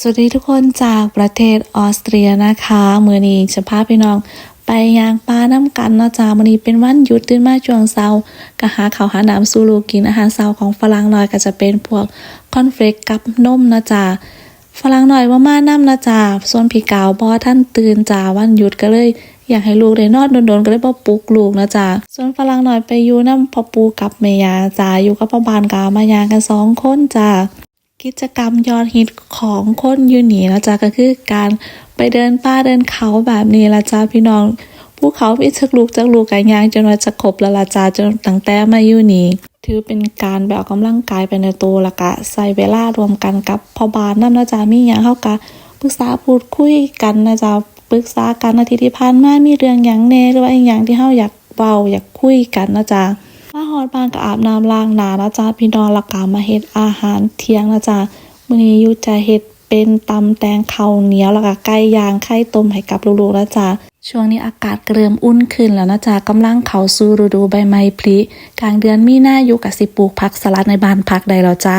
สวัสดีทุกคนจากประเทศออสเตรียนะคะมือนี้จะพาพี่น้องไปยางปลาน้ำกันนะจ้ามือนี้เป็นวันหยุดตื่นมาช่วงเช้าก็หาข้าวหาน้ำสู่ลูกกินอาหารเช้าของฝรั่งหน้อยก็จะเป็นพวกคอนเฟลกกับนมนะจ้าฝรั่งหน้อยว่ามาน้ำนะจ้าส่วนพี่กาวบอท่านตื่นจ้าวันหยุดก็เลย อยากให้ลูกได้นอนโดนๆก็เลยบ่ปลุกลูกนะจ้าส่วนฝรั่งหน้อยไปอยู่น้ำพอปูกับแม่ยจ้าอยู่กับพ่อบานกามายางกันสองคนจ้า กิจกรรมยอดฮิตของคนยูนี่นะจ๊ะก็คือการไปเดินป่าเดินเขาแบบนี้ละจ้าพี่น้องภูเขาพิชักลูกจักลูกกันยางจนว่าจะครบล้วละจ้าจนตั้งแต่มายูนีถือเป็นการแบบกกำลังกายไปในตัวละกะใส่เวลารวมกันกับพ่อบานนั่นนะจ๊ะมีอย่างเข้ากะปรึกษาพูดคุยกันนะจ๊ะปรึกษากันอาทิตย์ที่ผ่านมามีเรื่องหยังแน่หรือว่าอย่างที่เฮาอยากเว้าอยากคุยกันนะจ๊ะ ฮอดบ้านก็อาบน้ำล้างหนานะจ๊ะพี่น้องละกามาเฮ็ดอาหารเที่ยงนะจ๊ะมื้อนี้ยุจะเฮ็ดเป็นตำแตงข้าวเหนียวแล้วก็ไก่ย่างไข่ต้มให้กับลูกๆนะจ๊ะช่วงนี้อากาศก็เริ่มอุ่นขึ้นแล้วนะจ๊ะกำลังเข้าสู่ฤดูใบไม้ผลิกลางเดือนมีนาอยู่กับสิปลูกผักสลัดในบ้านพักได้แล้วจ้า